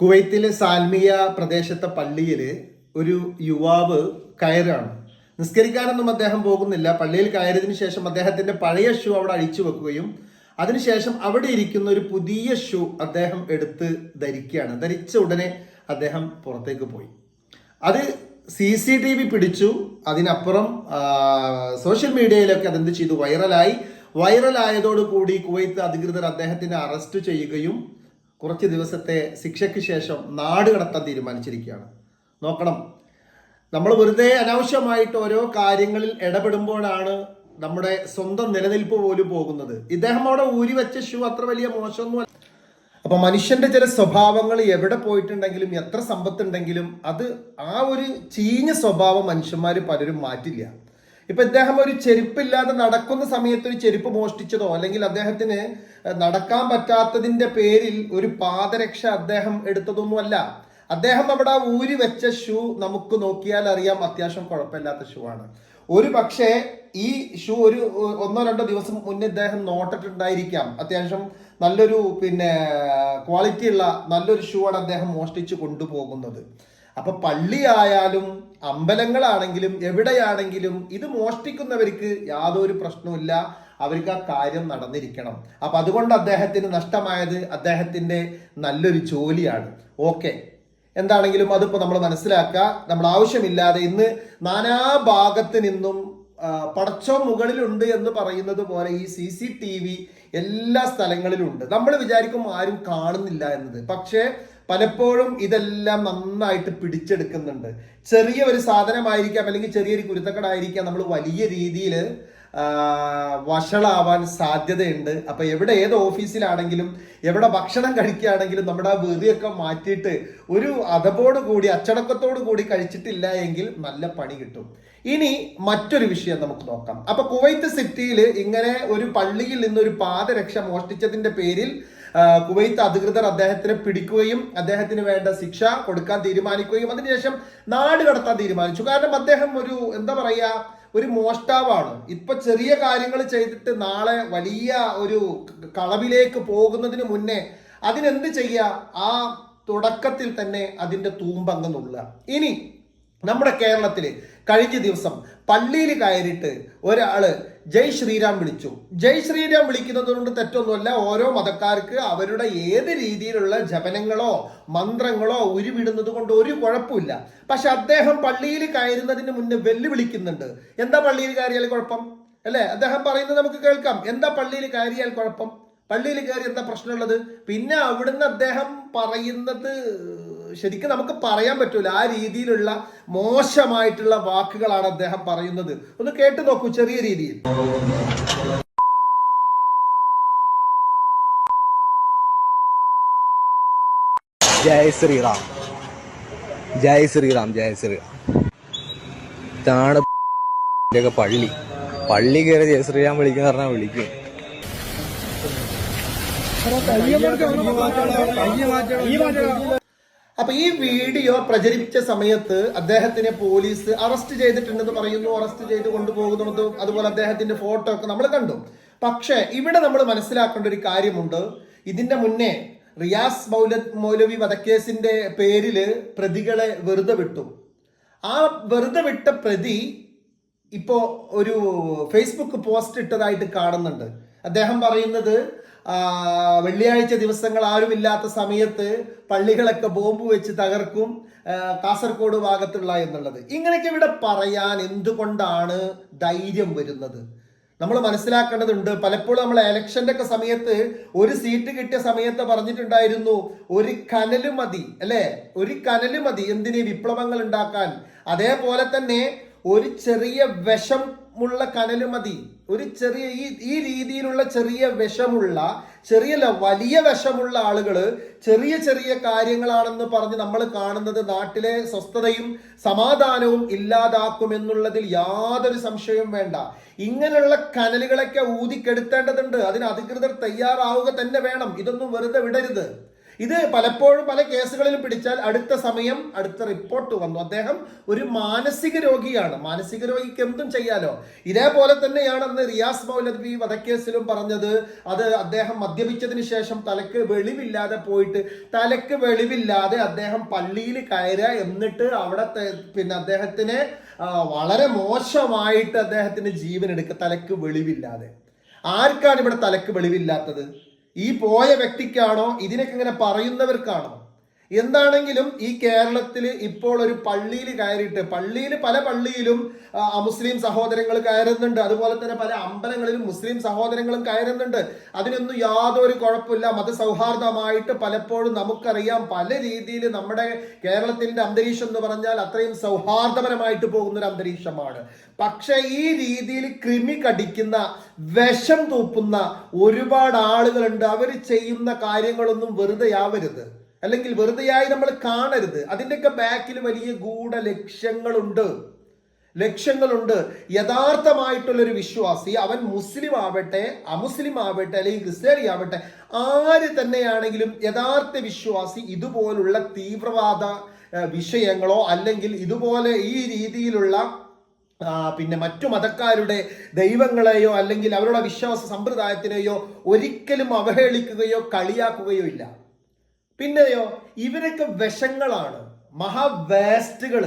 കുവൈത്തിലെ Salmiya പ്രദേശത്തെ പള്ളിയിൽ ഒരു യുവാവ് കയറാണ് നിസ്കരിക്കാനൊന്നും അദ്ദേഹം പോകുന്നില്ല. പള്ളിയിൽ കയറിയതിനു ശേഷം അദ്ദേഹത്തിന്റെ പഴയ ഷൂ അവിടെ അഴിച്ചു വെക്കുകയും അതിനുശേഷം അവിടെ ഇരിക്കുന്ന ഒരു പുതിയ ഷൂ അദ്ദേഹം എടുത്ത് ധരിക്കുകയാണ്. ധരിച്ച ഉടനെ അദ്ദേഹം പുറത്തേക്ക് പോയി. അത് സി സി ടി വി പിടിച്ചു. അതിനപ്പുറം സോഷ്യൽ മീഡിയയിലൊക്കെ അതെന്ത് ചെയ്തു? വൈറലായി. വൈറലായതോടുകൂടി കുവൈത്ത് അധികൃതർ അദ്ദേഹത്തിനെ അറസ്റ്റ് ചെയ്യുകയും കുറച്ച് ദിവസത്തെ ശിക്ഷയ്ക്ക് ശേഷം നാട് കടത്താൻ തീരുമാനിച്ചിരിക്കുകയാണ്. നോക്കണം. നമ്മൾ വെറുതെ അനാവശ്യമായിട്ട് ഓരോ കാര്യങ്ങളിൽ ഇടപെടുമ്പോഴാണ് നമ്മുടെ സ്വന്തം നിലനിൽപ്പ് പോലും പോകുന്നത്. ഇദ്ദേഹം അവിടെ ഊരി വെച്ച ഷൂ അത്ര വലിയ മോശമൊന്നും അപ്പൊ മനുഷ്യന്റെ ചില സ്വഭാവങ്ങൾ എവിടെ പോയിട്ടുണ്ടെങ്കിലും എത്ര സമ്പത്തുണ്ടെങ്കിലും അത് ആ ഒരു ചീഞ്ഞ സ്വഭാവം മനുഷ്യന്മാർ പലരും മാറ്റില്ല. ഇപ്പൊ ഇദ്ദേഹം ഒരു ചെരുപ്പില്ലാതെ നടക്കുന്ന സമയത്ത് ഒരു ചെരുപ്പ് മോഷ്ടിച്ചതോ അല്ലെങ്കിൽ അദ്ദേഹത്തിന് നടക്കാൻ പറ്റാത്തതിന്റെ പേരിൽ ഒരു പാദരക്ഷ അദ്ദേഹം എടുത്തതൊന്നുമല്ല. അദ്ദേഹം അവിടെ ഊരി വെച്ച ഷൂ നമുക്ക് നോക്കിയാൽ അറിയാം അത്യാവശ്യം കുഴപ്പമില്ലാത്ത ഷൂ ആണ്. ഒരു പക്ഷേ ഈ ഷൂ ഒരു ഒന്നോ രണ്ടോ ദിവസം മുന്നേ ഇദ്ദേഹം നോട്ടിട്ടുണ്ടായിരിക്കാം. അത്യാവശ്യം നല്ലൊരു പിന്നെ ക്വാളിറ്റി ഉള്ള നല്ലൊരു ഷൂ ആണ് അദ്ദേഹം മോഷ്ടിച്ച് കൊണ്ടുപോകുന്നത്. അപ്പൊ പള്ളിയായാലും അമ്പലങ്ങളാണെങ്കിലും എവിടെയാണെങ്കിലും ഇത് മോഷ്ടിക്കുന്നവർക്ക് യാതൊരു പ്രശ്നവുമില്ല അവർക്ക് ആ കാര്യം നടന്നിരിക്കണം. അപ്പൊ അതുകൊണ്ട് അദ്ദേഹത്തിന് നഷ്ടമായത് അദ്ദേഹത്തിന്റെ നല്ലൊരു ജോലിയാണ്. ഓക്കെ. എന്താണെങ്കിലും അതിപ്പോ നമ്മൾ മനസ്സിലാക്കുക. നമ്മൾ ആവശ്യമില്ലാതെ ഇന്ന് നാനാ ഭാഗത്ത് നിന്നും പടച്ചോ മുകളിലുണ്ട് എന്ന് പറയുന്നത് പോലെ ഈ സി സി ടി വി എല്ലാ സ്ഥലങ്ങളിലും ഉണ്ട് നമ്മൾ വിചാരിക്കും ആരും കാണുന്നില്ല എന്നത്. പക്ഷേ പലപ്പോഴും ഇതെല്ലാം നന്നായിട്ട് പിടിച്ചെടുക്കുന്നുണ്ട്. ചെറിയ ഒരു സാധനമായിരിക്കാം അല്ലെങ്കിൽ ചെറിയൊരു കുരുത്തക്കടായിരിക്കാം നമ്മൾ വലിയ രീതിയിൽ വഷളാവാൻ സാധ്യതയുണ്ട്. അപ്പൊ എവിടെ ഏത് ഓഫീസിലാണെങ്കിലും എവിടെ ഭക്ഷണം കഴിക്കുകയാണെങ്കിലും നമ്മുടെ ആ വെറിയൊക്കെ മാറ്റിയിട്ട് ഒരു അതപോട് കൂടി അച്ചടക്കത്തോടു കൂടി കഴിച്ചിട്ടില്ല എങ്കിൽ നല്ല പണി കിട്ടും. ഇനി മറ്റൊരു വിഷയം നമുക്ക് നോക്കാം. അപ്പൊ കുവൈത്ത് സിറ്റിയിൽ ഇങ്ങനെ ഒരു പള്ളിയിൽ നിന്ന് ഒരു പാദരക്ഷ മോഷ്ടിച്ചതിന്റെ പേരിൽ കുവൈത്ത് അധികൃതർ അദ്ദേഹത്തിനെ പിടിക്കുകയും അദ്ദേഹത്തിന് വേണ്ട ശിക്ഷ കൊടുക്കാൻ തീരുമാനിക്കുകയും അതിനുശേഷം നാട് കടത്താൻ തീരുമാനിച്ചു. കാരണം അദ്ദേഹം ഒരു എന്താ പറയാ ഒരു മോഷ്ടാവാണ്. ഇപ്പൊ ചെറിയ കാര്യങ്ങൾ ചെയ്തിട്ട് നാളെ വലിയ ഒരു കളവിലേക്ക് പോകുന്നതിന് മുന്നേ അതിനെന്ത് ചെയ്യുക ആ തുടക്കത്തിൽ തന്നെ അതിന്റെ തൂമ്പങ്ങ് നുള്ളുക. ഇനി നമ്മുടെ കേരളത്തിൽ കഴിഞ്ഞ ദിവസം പള്ളിയിൽ കയറിയിട്ട് ഒരാൾ ജയ് ശ്രീരാം വിളിച്ചു. ജയ് ശ്രീരാം വിളിക്കുന്നത് കൊണ്ട് തെറ്റൊന്നുമല്ല ഓരോ മതക്കാർക്ക് അവരുടെ ഏത് രീതിയിലുള്ള ജപനങ്ങളോ മന്ത്രങ്ങളോ ഉരുവിടുന്നത് കൊണ്ട് ഒരു കുഴപ്പമില്ല. പക്ഷെ അദ്ദേഹം പള്ളിയിൽ കയറുന്നതിന് മുന്നേ വെല്ലുവിളിക്കുന്നുണ്ട്. എന്താ പള്ളിയിൽ കയറിയാൽ കുഴപ്പം? അല്ലേ? അദ്ദേഹം പറയുന്നത് നമുക്ക് കേൾക്കാം. എന്താ പള്ളിയിൽ കയറിയാൽ കുഴപ്പം? പള്ളിയിൽ കയറി എന്താ പ്രശ്നമുള്ളത്? പിന്നെ അവിടുന്ന് അദ്ദേഹം പറയുന്നത് ശരിക്കും നമുക്ക് പറയാൻ പറ്റൂല. ആ രീതിയിലുള്ള മോശമായിട്ടുള്ള വാക്കുകളാണ് അദ്ദേഹം പറയുന്നത്. ഒന്ന് കേട്ടു നോക്കൂ ചെറിയ രീതിയിൽ. ജയ് ശ്രീറാം. ജയ് ശ്രീറാം ജയ് ശ്രീറാം. ഇതാണ് പള്ളി. പള്ളി കയറി ജയ് ശ്രീറാം വിളിക്കുന്ന പറഞ്ഞാൽ വിളിക്കും. അപ്പൊ ഈ വീഡിയോ പ്രചരിപ്പിച്ച സമയത്ത് അദ്ദേഹത്തിനെ പോലീസ് അറസ്റ്റ് ചെയ്തിട്ടുണ്ടെന്ന് പറയുന്നു. അറസ്റ്റ് ചെയ്ത് കൊണ്ടുപോകുന്നു അതുപോലെ അദ്ദേഹത്തിന്റെ ഫോട്ടോ ഒക്കെ നമ്മൾ കണ്ടു. പക്ഷേ ഇവിടെ നമ്മൾ മനസ്സിലാക്കേണ്ട ഒരു കാര്യമുണ്ട്. ഇതിന്റെ മുന്നേ റിയാസ് മൗല മൗലവി വധക്കേസിന്റെ പേരിൽ പ്രതികളെ വെറുതെ വിട്ടു. ആ വെറുതെ വിട്ട പ്രതി ഇപ്പോ ഒരു ഫേസ്ബുക്ക് പോസ്റ്റ് ഇട്ടതായിട്ട് കാണുന്നുണ്ട്. അദ്ദേഹം പറയുന്നത് വെള്ളിയാഴ്ച ദിവസങ്ങൾ ആരുമില്ലാത്ത സമയത്ത് പള്ളികളൊക്കെ ബോംബ് വെച്ച് തകർക്കും കാസർഗോഡ് ഭാഗത്തുള്ള എന്നുള്ളത്. ഇങ്ങനെയൊക്കെ ഇവിടെ പറയാൻ എന്തുകൊണ്ടാണ് ധൈര്യം വരുന്നത്? നമ്മൾ മനസ്സിലാക്കേണ്ടതുണ്ട് പലപ്പോഴും നമ്മൾ ഇലക്ഷന്റെ ഒക്കെ സമയത്ത് ഒരു സീറ്റ് കിട്ടിയ സമയത്ത് പറഞ്ഞിട്ടുണ്ടായിരുന്നു ഒരു കനൽ മതി അല്ലേ? ഒരു കനൽ മതി എന്തിന് വിപ്ലവങ്ങൾ ഉണ്ടാക്കാൻ? അതേപോലെ തന്നെ ഒരു ചെറിയ വിഷമുള്ള കനൽ മതി. ഒരു ചെറിയ ഈ ഈ രീതിയിലുള്ള ചെറിയ വിഷമുള്ള ചെറിയല്ല വലിയ വിഷമുള്ള ആളുകൾ ചെറിയ ചെറിയ കാര്യങ്ങളാണെന്ന് പറഞ്ഞ് നമ്മൾ കാണുന്നത് നാട്ടിലെ സ്വസ്ഥതയും സമാധാനവും ഇല്ലാതാക്കുമെന്നുള്ളതിൽ യാതൊരു സംശയവും വേണ്ട. ഇങ്ങനെയുള്ള കനലുകളൊക്കെ ഊതിക്കെടുത്തേണ്ടതുണ്ട്. അതിന് അധികൃതർ തയ്യാറാവുക തന്നെ വേണം. ഇതൊന്നും വെറുതെ വിടരുത്. ഇത് പലപ്പോഴും പല കേസുകളിലും പിടിച്ചാൽ അടുത്ത സമയം അടുത്ത റിപ്പോർട്ട് വന്നു. അദ്ദേഹം ഒരു മാനസിക രോഗിയാണ്. മാനസിക രോഗിക്ക് എന്തും ചെയ്യാലോ? ഇതേപോലെ തന്നെയാണ് അന്ന് റിയാസ് മൗലവി വധക്കേസിലും പറഞ്ഞത്. അത് അദ്ദേഹം മദ്യപിച്ചതിന് ശേഷം തലക്ക് വെളിവില്ലാതെ പോയിട്ട് തലക്ക് വെളിവില്ലാതെ അദ്ദേഹം പള്ളിയിൽ കയറുക എന്നിട്ട് അവിടെ പിന്നെ അദ്ദേഹത്തിനെ വളരെ മോശമായിട്ട് അദ്ദേഹത്തിന് ജീവൻ എടുക്കുക തലക്ക് വെളിവില്ലാതെ. ആർക്കാണ് ഇവിടെ തലക്ക് വെളിവില്ലാത്തത്? ഈ പോയ വ്യക്തിക്കാണോ ഇതിനൊക്കെ ഇങ്ങനെ പറയുന്നവർക്കാണോ എന്താണെങ്കിലും ഈ കേരളത്തിൽ ഇപ്പോൾ ഒരു പള്ളിയിൽ കയറിയിട്ട് പള്ളിയിൽ പല പള്ളിയിലും മുസ്ലിം സഹോദരങ്ങൾ കയറുന്നുണ്ട്. അതുപോലെ തന്നെ പല അമ്പലങ്ങളിലും മുസ്ലിം സഹോദരങ്ങളും കയറുന്നുണ്ട്. അതിനൊന്നും യാതൊരു കുഴപ്പമില്ല. മതസൗഹാർദ്ദമായിട്ട് പലപ്പോഴും നമുക്കറിയാം. പല രീതിയിൽ നമ്മുടെ കേരളത്തിന്റെ അന്തരീക്ഷം എന്ന് പറഞ്ഞാൽ അത്രയും സൗഹാർദ്ദപരമായിട്ട് പോകുന്ന ഒരു അന്തരീക്ഷമാണ്. പക്ഷെ ഈ രീതിയിൽ കൃമി കടിക്കുന്ന വിഷം തൂപ്പുന്ന ഒരുപാട് ആളുകളുണ്ട്. അവർ ചെയ്യുന്ന കാര്യങ്ങളൊന്നും വെറുതെ ആവരുത് അല്ലെങ്കിൽ വെറുതെയായി നമ്മൾ കാണരുത്. അതിന്റെയൊക്കെ ബാക്കിൽ വലിയ ഗൂഢ ലക്ഷ്യങ്ങളുണ്ട്. ലക്ഷ്യങ്ങളുണ്ട് യഥാർത്ഥമായിട്ടുള്ള ഒരു വിശ്വാസി അവൻ മുസ്ലിം ആവട്ടെ അമുസ്ലിം ആവട്ടെ അല്ലെങ്കിൽ ക്രിസ്ത്യാനി ആവട്ടെ ആര് തന്നെയാണെങ്കിലും യഥാർത്ഥ വിശ്വാസി ഇതുപോലുള്ള തീവ്രവാദ വിഷയങ്ങളോ അല്ലെങ്കിൽ ഇതുപോലെ ഈ രീതിയിലുള്ള പിന്നെ മറ്റു മതക്കാരുടെ ദൈവങ്ങളെയോ അല്ലെങ്കിൽ അവരുടെ വിശ്വാസ സമ്പ്രദായത്തിനെയോ ഒരിക്കലും അവഹേളിക്കുകയോ കളിയാക്കുകയോ ഇല്ല. പിന്നെയോ ഇവരൊക്കെ വിഷങ്ങളാണ്. മഹാവേസ്റ്റുകൾ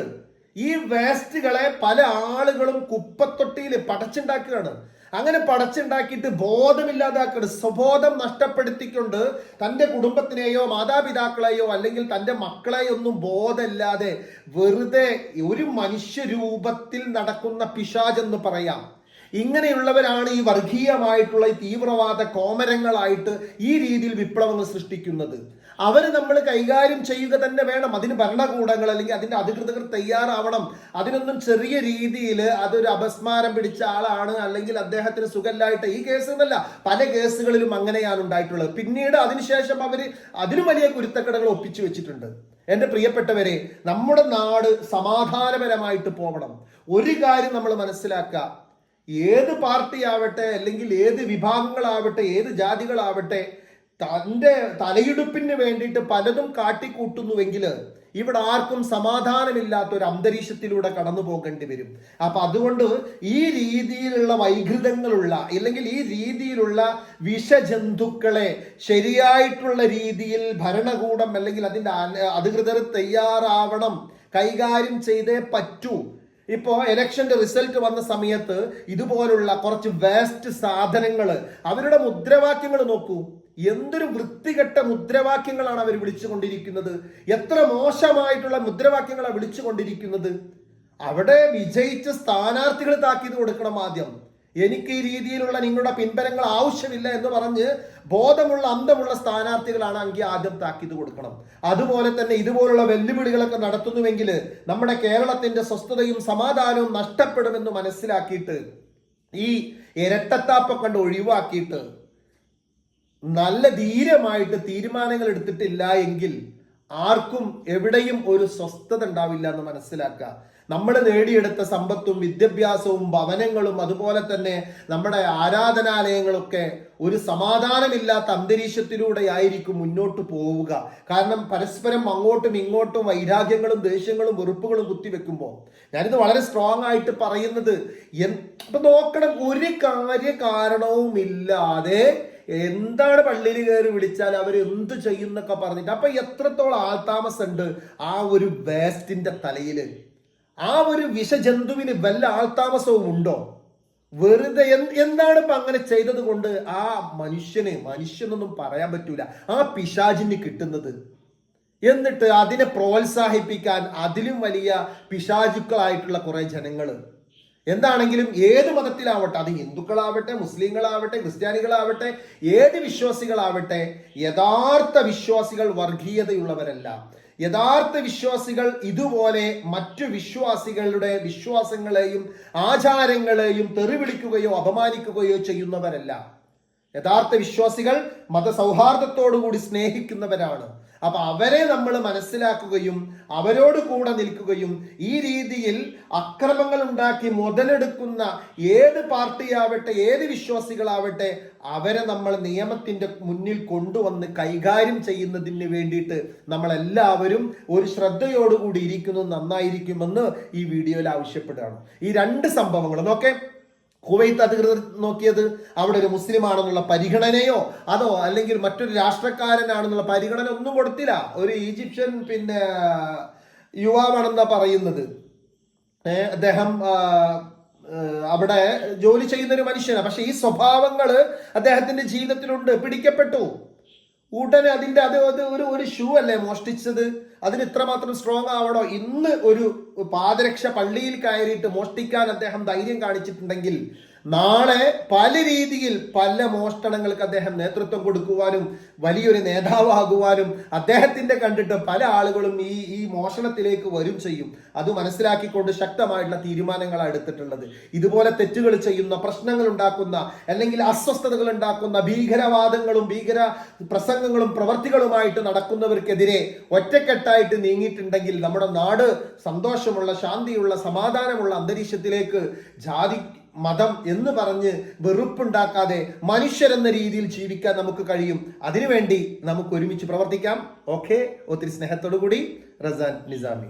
ഈ വേസ്റ്റുകളെ പല ആളുകളും കുപ്പത്തൊട്ടിയിൽ പടച്ചുണ്ടാക്കുകയാണ് അങ്ങനെ പടച്ചുണ്ടാക്കിയിട്ട് ബോധമില്ലാതാക്കണം സ്വബോധം നഷ്ടപ്പെടുത്തിക്കൊണ്ട് തന്റെ കുടുംബത്തിനെയോ മാതാപിതാക്കളെയോ അല്ലെങ്കിൽ തന്റെ മക്കളെയോ ഒന്നും ബോധമില്ലാതെ വെറുതെ ഒരു മനുഷ്യരൂപത്തിൽ നടക്കുന്ന പിശാജെന്ന് പറയാം. ഇങ്ങനെയുള്ളവരാണ് ഈ വർഗീയമായിട്ടുള്ള ഈ തീവ്രവാദ കോമരങ്ങളായിട്ട് ഈ രീതിയിൽ വിപ്ലവങ്ങൾ സൃഷ്ടിക്കുന്നത്. അവർ നമ്മൾ കൈകാര്യം ചെയ്യുക തന്നെ വേണം. അതിന് ഭരണകൂടങ്ങൾ അല്ലെങ്കിൽ അതിന്റെ അധികൃതർ തയ്യാറാവണം. അതിനൊന്നും ചെറിയ രീതിയിൽ അതൊരു അപസ്മാരം പിടിച്ച ആളാണ് അല്ലെങ്കിൽ അദ്ദേഹത്തിന് സുഖമില്ലായിട്ട് ഈ കേസ് എന്നല്ല പല കേസുകളിലും അങ്ങനെയാണ് ഉണ്ടായിട്ടുള്ളത്. പിന്നീട് അതിനുശേഷം അവർ അതിലും വലിയ കുരുത്തക്കടകൾ ഒപ്പിച്ചു വെച്ചിട്ടുണ്ട്. എന്റെ പ്രിയപ്പെട്ടവരെ നമ്മുടെ നാട് സമാധാനപരമായിട്ട് പോകണം. ഒരു കാര്യം നമ്മൾ മനസ്സിലാക്കുക. ഏത് പാർട്ടിയാവട്ടെ അല്ലെങ്കിൽ ഏത് വിഭാഗങ്ങളാവട്ടെ ഏത് ജാതികളാവട്ടെ തന്റെ തലയെടുപ്പിന് വേണ്ടിയിട്ട് പലതും കാട്ടിക്കൂട്ടുന്നുവെങ്കിൽ ഇവിടെ ആർക്കും സമാധാനമില്ലാത്ത ഒരു അന്തരീക്ഷത്തിലൂടെ കടന്നു പോകേണ്ടി വരും. അപ്പൊ അതുകൊണ്ട് ഈ രീതിയിലുള്ള വൈകൃതങ്ങളുള്ള അല്ലെങ്കിൽ ഈ രീതിയിലുള്ള വിഷജന്തുക്കളെ ശരിയായിട്ടുള്ള രീതിയിൽ ഭരണകൂടം അല്ലെങ്കിൽ അതിന്റെ അധികൃതർ തയ്യാറാവണം കൈകാര്യം ചെയ്തേ പറ്റൂ ഇപ്പോ ഇലക്ഷന്റെ റിസൾട്ട് വന്ന സമയത്ത് ഇതുപോലുള്ള കുറച്ച് വേസ്റ്റ് സാധനങ്ങൾ അവരുടെ മുദ്രാവാക്യങ്ങൾ നോക്കൂ. എന്തൊരു വൃത്തികെട്ട മുദ്രാവാക്യങ്ങളാണ് അവർ വിളിച്ചുകൊണ്ടിരിക്കുന്നത്? എത്ര മോശമായിട്ടുള്ള മുദ്രാവാക്യങ്ങളാണ് വിളിച്ചുകൊണ്ടിരിക്കുന്നത്? അവിടെ വിജയിച്ച സ്ഥാനാർത്ഥികൾ താക്കീത് കൊടുക്കണം ആദ്യം. എനിക്ക് ഈ രീതിയിലുള്ള നിങ്ങളുടെ പിൻബലങ്ങൾ ആവശ്യമില്ല എന്ന് പറഞ്ഞ് ബോധമുള്ള അന്തമുള്ള സ്ഥാനാർത്ഥികളാണ് അങ്കി ആദ്യം താക്കീത് കൊടുക്കണം. അതുപോലെ തന്നെ ഇതുപോലുള്ള വെല്ലുവിളികളൊക്കെ നടത്തുന്നുവെങ്കിൽ നമ്മുടെ കേരളത്തിന്റെ സ്വസ്ഥതയും സമാധാനവും നഷ്ടപ്പെടുമെന്ന് മനസ്സിലാക്കിയിട്ട് ഈ ഇരട്ടത്താപ്പ കണ്ട് ഒഴിവാക്കിയിട്ട് നല്ല ധീരമായിട്ട് തീരുമാനങ്ങൾ എടുത്തിട്ടില്ല എങ്കിൽ ആർക്കും എവിടെയും ഒരു സ്വസ്ഥത ഉണ്ടാവില്ല എന്ന് മനസ്സിലാക്കുക. നമ്മൾ നേടിയെടുത്ത സമ്പത്തും വിദ്യാഭ്യാസവും ഭവനങ്ങളും അതുപോലെ തന്നെ നമ്മുടെ ആരാധനാലയങ്ങളൊക്കെ ഒരു സമാധാനമില്ലാത്ത അന്തരീക്ഷത്തിലൂടെ ആയിരിക്കും മുന്നോട്ട് പോവുക. കാരണം പരസ്പരം അങ്ങോട്ടും ഇങ്ങോട്ടും വൈരാഗ്യങ്ങളും ദേഷ്യങ്ങളും വെറുപ്പുകളും കുത്തിവെക്കുമ്പോൾ ഞാനിത് വളരെ സ്ട്രോങ് ആയിട്ട് പറയുന്നത് എൻ- നോക്കണം ഒരു കാര്യ കാരണവും ഇല്ലാതെ എന്താണ് പള്ളിയിൽ കയറി വിളിച്ചാൽ അവർ എന്ത് ചെയ്യുന്നൊക്കെ പറഞ്ഞിട്ട് അപ്പൊ എത്രത്തോളം ആൾതാമസമുണ്ട് ആ ഒരു വേസ്റ്റിന്റെ തലയിൽ ആ ഒരു വിഷജന്തുവിന് വല്ല ആൾതാമസവും ഉണ്ടോ? വെറുതെ എന്ത് എന്താണ് ഇപ്പൊ അങ്ങനെ ചെയ്തത് കൊണ്ട് ആ മനുഷ്യന് മനുഷ്യനൊന്നും പറയാൻ പറ്റൂല. ആ പിശാചിന് കിട്ടുന്നത്. എന്നിട്ട് അതിനെ പ്രോത്സാഹിപ്പിക്കാൻ അതിലും വലിയ പിശാചുക്കളായിട്ടുള്ള കുറെ ജനങ്ങൾ. എന്താണെങ്കിലും ഏത് മതത്തിലാവട്ടെ അത് ഹിന്ദുക്കളാവട്ടെ മുസ്ലിങ്ങളാവട്ടെ ക്രിസ്ത്യാനികളാവട്ടെ ഏത് വിശ്വാസികളാവട്ടെ യഥാർത്ഥ വിശ്വാസികൾ വർഗീയതയുള്ളവരല്ല. യഥാർത്ഥ വിശ്വാസികൾ ഇതുപോലെ മറ്റു വിശ്വാസികളുടെ വിശ്വാസങ്ങളെയും ആചാരങ്ങളെയും തെറിവിളിക്കുകയോ അപമാനിക്കുകയോ ചെയ്യുന്നവരല്ല. യഥാർത്ഥ വിശ്വാസികൾ മതസൗഹാർദ്ദത്തോടുകൂടി സ്നേഹിക്കുന്നവരാണ്. അപ്പൊ അവരെ നമ്മൾ മനസ്സിലാക്കുകയും അവരോട് കൂടെ നിൽക്കുകയും ഈ രീതിയിൽ അക്രമങ്ങൾ ഉണ്ടാക്കി മുതലെടുക്കുന്ന ഏത് പാർട്ടിയാവട്ടെ ഏത് വിശ്വാസികളാവട്ടെ അവരെ നമ്മൾ നിയമത്തിന്റെ മുന്നിൽ കൊണ്ടുവന്ന് കൈകാര്യം ചെയ്യുന്നതിന് വേണ്ടിയിട്ട് നമ്മളെല്ലാവരും ഒരു ശ്രദ്ധയോടുകൂടി ഇരിക്കുന്നത് നന്നായിരിക്കുമെന്ന് ഈ വീഡിയോയിൽ ആവശ്യപ്പെടുകയാണ്. ഈ രണ്ട് സംഭവങ്ങളും നോക്കേ കുവൈത്ത് അധികൃതർ നോക്കിയത് അവിടെ ഒരു മുസ്ലിം ആണെന്നുള്ള പരിഗണനയോ അതോ അല്ലെങ്കിൽ മറ്റൊരു രാഷ്ട്രക്കാരനാണെന്നുള്ള പരിഗണന ഒന്നും കൊടുത്തില്ല. ഒരു ഈജിപ്ഷ്യൻ പിന്നെ യുവാവാണെന്നാ പറയുന്നത്. അദ്ദേഹം അവിടെ ജോലി ചെയ്യുന്ന ഒരു മനുഷ്യനാണ് പക്ഷെ ഈ സ്വഭാവങ്ങൾ അദ്ദേഹത്തിന്റെ ജീവിതത്തിലുണ്ട്. പിടിക്കപ്പെട്ടു. ഉടനെ അതിന്റെ അത് അത് ഒരു ഒരു ഷൂ അല്ലേ മോഷ്ടിച്ചത്? അതിന് ഇത്രമാത്രം സ്ട്രോങ് ആവണോ? ഇന്ന് ഒരു പാദരക്ഷ പള്ളിയിൽ കയറിയിട്ട് മോഷ്ടിക്കാൻ അദ്ദേഹം ധൈര്യം കാണിച്ചിട്ടുണ്ടെങ്കിൽ നാളെ പല രീതിയിൽ പല മോഷ്ടണങ്ങൾക്ക് അദ്ദേഹം നേതൃത്വം കൊടുക്കുവാനും വലിയൊരു നേതാവാകുവാനും അദ്ദേഹത്തിന്റെ കണ്ടിട്ട് പല ആളുകളും ഈ ഈ മോഷണത്തിലേക്ക് വരും ചെയ്യും. അത് മനസ്സിലാക്കിക്കൊണ്ട് ശക്തമായിട്ടുള്ള തീരുമാനങ്ങളാണ് എടുത്തിട്ടുള്ളത്. ഇതുപോലെ തെറ്റുകൾ ചെയ്യുന്ന പ്രശ്നങ്ങൾ ഉണ്ടാക്കുന്ന അല്ലെങ്കിൽ അസ്വസ്ഥതകൾ ഉണ്ടാക്കുന്ന ഭീകരവാദങ്ങളും ഭീകര പ്രസംഗങ്ങളും പ്രവർത്തികളുമായിട്ട് നടക്കുന്നവർക്കെതിരെ ഒറ്റക്കെട്ടായിട്ട് നീങ്ങിയിട്ടുണ്ടെങ്കിൽ നമ്മുടെ നാട് സന്തോഷമുള്ള ശാന്തിയുള്ള സമാധാനമുള്ള അന്തരീക്ഷത്തിലേക്ക് ജാതി മതം എന്ന് പറഞ്ഞ് വെറുപ്പുണ്ടാക്കാതെ മനുഷ്യരെന്ന രീതിയിൽ ജീവിക്കാൻ നമുക്ക് കഴിയും. അതിനുവേണ്ടി നമുക്ക് ഒരുമിച്ച് പ്രവർത്തിക്കാം. ഓക്കെ. ഒത്തിരി സ്നേഹത്തോടു കൂടി റസാൻ നിസാമി.